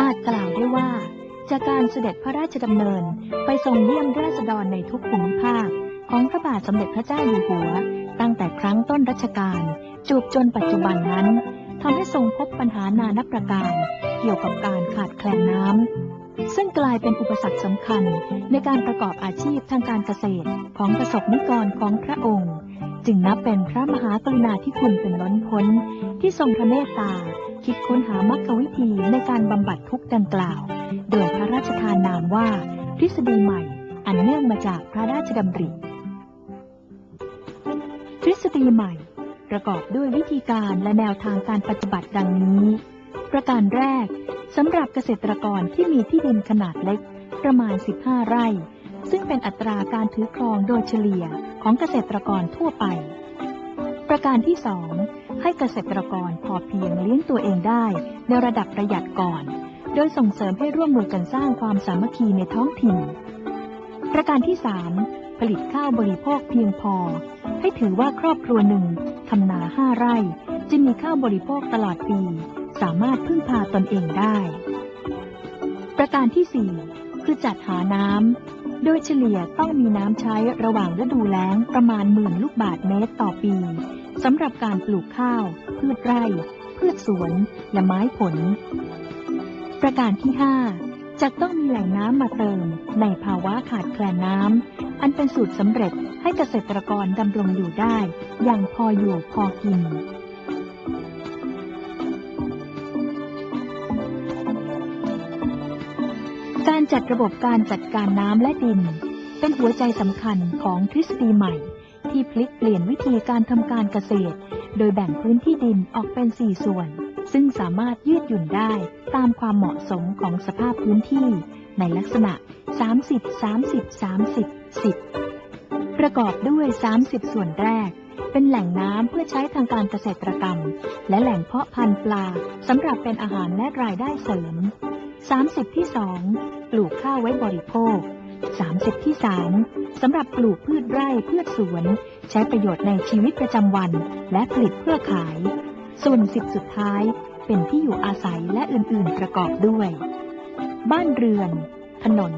อาจกล่าวได้ว่า จากการเสด็จพระราชดำเนินไปทรงเยี่ยมราษฎรในทุกภูมิภาค ของพระบาทสมเด็จพระเจ้าอยู่หัว ตั้งแต่ครั้งต้นรัชกาลจูบจนปัจจุบันนั้นทำให้ทรงพบปัญหานานับประการ เกี่ยวกับการขาดแคลนน้ำซึ่งกลายเป็นอุปสรรคสำคัญในการประกอบอาชีพทางการเกษตรของประสบนิกรของพระองค์ จึงนับเป็นพระมหากรุณาธิคุณเป็นล้นพ้นที่ทรงพระเมตตา คิดค้นหามรรควิธีในการบำบัดทุกข์ดังกล่าว โดยพระราชทานนามว่า ทฤษฎีใหม่อันเนื่องมาจากพระราชดำริ ทฤษฎีใหม่ ประกอบด้วยวิธีการและแนวทางการปฏิบัติดังนี้ ประการแรกสำหรับเกษตรกรที่มีที่ดินขนาดเล็กประมาณ 15 ไร่ ซึ่งเป็นอัตราการถือครองโดยเฉลี่ยของเกษตรกรทั่วไป ประการที่สองให้เกษตรกรพอเพียงเลี้ยงตัวเองได้ ในระดับประหยัดก่อน โดยส่งเสริมให้ร่วมมือกันสร้างความสามัคคีในท้องถิ่น ประการที่สามผลิตข้าวบริโภคเพียงพอ ให้ถือว่าครอบครัวหนึ่งทำนาห้าไร่ จะมีข้าวบริโภคตลอดปี สามารถพึ่งพาตนเองได้ ประการที่สี่คือจัดหาน้ำ โดยเฉลี่ยต้องมีน้ำใช้ระหว่างฤดูแล้งประมาณหมื่นลูกบาทเมตรต่อปี สำหรับการปลูกข้าว พืชไร่ พืชสวน และไม้ผล ประการที่ห้าจะต้องมีแหล่งน้ำมาเติม ในภาวะขาดแคลนน้ำ อันเป็นสูตรสำเร็จให้เกษตรกรดำรงอยู่ได้ อย่างพออยู่พอกินการจัดระบบการจัดการน้ำและดิน เป็นหัวใจสำคัญของทฤษฎีใหม่ ที่พลิกเปลี่ยนวิธีการทำการเกษตร โดยแบ่งพื้นที่ดินออกเป็น 4 ส่วน ซึ่งสามารถยืดหยุ่นได้ตามความเหมาะสมของสภาพพื้นที่ ในลักษณะ 30 30 30 10 ประกอบด้วย 30 ส่วนแรก เป็นแหล่งน้ำเพื่อใช้ทางการเกษตรกรรม และแหล่งเพาะพันธุ์ปลาสำหรับเป็นอาหารและรายได้เสริม 30 ที่ 2 ปลูกข้าวไว้บริโภค 30 ที่ 3สำหรับปลูกพืชไร่พืชสวน ใช้ประโยชน์ในชีวิตประจำวัน และผลิตเพื่อขาย ส่วน 10 สุดท้าย เป็นที่อยู่อาศัยและอื่นๆประกอบด้วย บ้านเรือน ถนน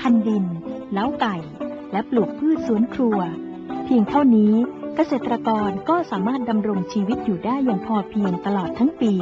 คันดิน เล้าไก่ และปลูกพืชสวนครัว เพียงเท่านี้เกษตรกรก็สามารถดำรงชีวิตอยู่ได้อย่างพอเพียงตลอดทั้งปี